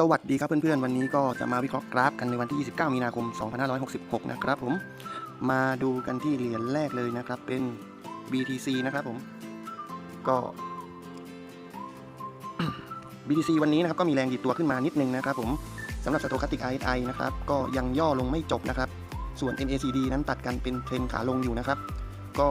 สวัสดีครับเพื่อนๆ วันนี้ก็จะมาวิเคราะห์กราฟกันในวันที่ 29 มีนาคม 2566 นะครับผม มาดูกันที่เหรียญแรกเลยนะครับ เป็น BTC นะครับผม ก็ BTC วันนี้นะครับก็มีแรงดีดตัวขึ้นมานิดนึงนะครับผมสำหรับ Stochastic RSI นะครับ ก็ยังย่อลงไม่จบนะครับ ส่วน MACD นั้นตัดกันเป็นเทรนขาลงอยู่นะครับ ก็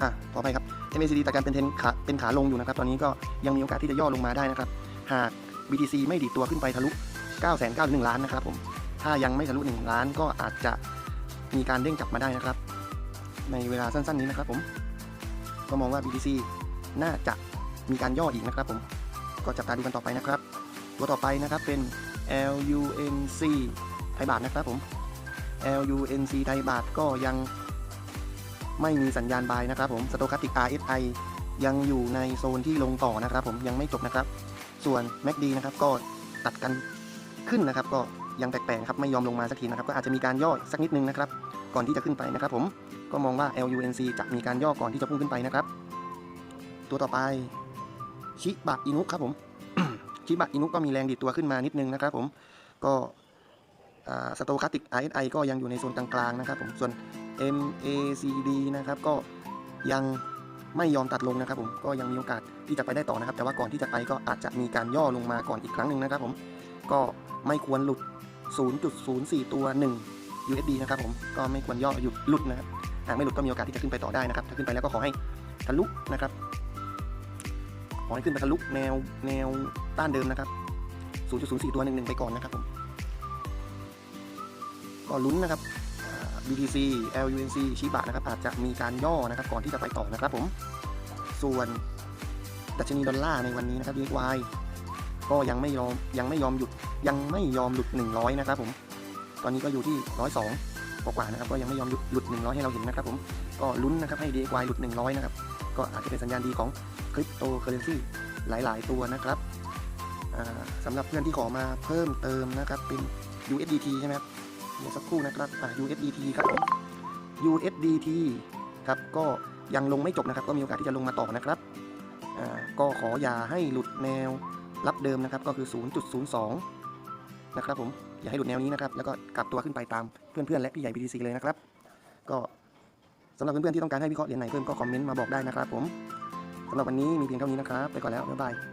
อะขออภัยครับ MACD ตัดกันเป็นเทรนขาเป็นขาลงอยู่นะครับ ตอนนี้ก็ยังมีโอกาสที่จะย่อลงมาได้นะครับ หาก BTC ไม่ดีดตัวขึ้นไปทะลุ 9 9 9 1ล้านนะครับผม ถ้ายังไม่ทะลุ 1 ล้านก็อาจจะมีการเด้งกลับมาได้นะครับ ในเวลาสั้นๆนี้นะครับผม ก็มองว่า BTC น่าจะมีการย่ออีกนะครับผม ก็จับตาดูกันต่อไปนะครับ ตัวต่อไปนะครับเป็น LUNC ไทยบาทนะครับผม LUNC ไทยบาทก็ยังไม่มีสัญญาณบายนะครับผม Stochastic RSI ยังอยู่ในโซนที่ลงต่อนะครับผมยังไม่จบนะครับ ส่วน MACD นะครับก็ตัดกันขึ้นนะครับ ก็ยังแปลกๆครับไม่ยอมลงมาสักทีนะครับ ก็อาจจะมีการย่อสักนิดนึงนะครับ ก่อนที่จะขึ้นไปนะครับ ผมก็มองว่า LUNC จะมีการย่อก่อนที่จะพุ่งขึ้นไปนะครับ ตัวต่อไปชิบะอินุครับผมชิบะอินุก็มีแรงดีดตัวขึ้นมานิดนึงนะครับ ผมก็สโตคาติก RSI ก็ยังอยู่ในโซนกลางๆนะครับ ผมส่วน MACD นะครับก็ยัง ไม่ยอมตัดลงนะครับผมก็ยังมีโอกาสที่จะไปได้ต่อนะครับ แต่ว่าก่อนที่จะไปก็อาจจะมีการย่อลงมาก่อนอีกครั้งหนึ่งนะครับผมก็ไม่ควรหลุด 0.04 ตัว 1 USD นะครับผมก็ไม่ควรย่อหยุดหลุดนะครับหากไม่หลุดก็มีโอกาสที่จะขึ้นไปต่อได้นะครับ ถ้าขึ้นไปแล้วก็ขอให้ทะลุนะครับขอให้ขึ้นไปทะลุแนวแนวต้านเดิมนะครับ 0.04 ตัว 1 1 ไปก่อนนะครับผมก็ลุ้นนะครับ BTC LUNC ชิบะนะครับอาจจะมีการย่อนะครับก่อนที่จะไปต่อนะครับผม ส่วนดัชนีดอลลาร์ในวันนี้นะครับ DXY ก็ยังไม่ยอมยังไม่ยอมหยุดยังไม่ยอมหลุด 100 นะครับผม ตอนนี้ก็อยู่ที่ 102 กว่าๆนะครับก็ยังไม่ยอมหยุดหลุด 100 ให้เราเห็นนะครับผมก็ลุ้นนะครับให้ DXY หลุด 100 นะครับก็อาจจะเป็นสัญญาณดีของคริปโตเคอเรนซีหลาย ๆ ตัวนะครับอ่าสำหรับเพื่อนที่ขอมาเพิ่มเติมนะครับเป็น USDT ใช่ไหมครับ เดี๋ยวสักครู่นะครับ USDT ครับผม USDT ครับก็ยังลงไม่จบนะครับ ก็มีโอกาสที่จะลงมาต่อนะครับก็ขออย่าให้หลุดแนวรับเดิมนะครับ ก็คือ 0.02 นะครับผม อย่าให้หลุดแนวนี้นะครับ แล้วก็กลับตัวขึ้นไปตามเพื่อนๆ และพี่ใหญ่ BTC เลยนะครับ ก็สำหรับเพื่อนๆ ที่ต้องการให้วิเคราะห์เหรียญไหนเพิ่มก็คอมเมนต์มาบอกได้นะครับผมสำหรับวันนี้มีเพียงเท่านี้นะครับ ไปก่อนแล้ว บ๊ายบาย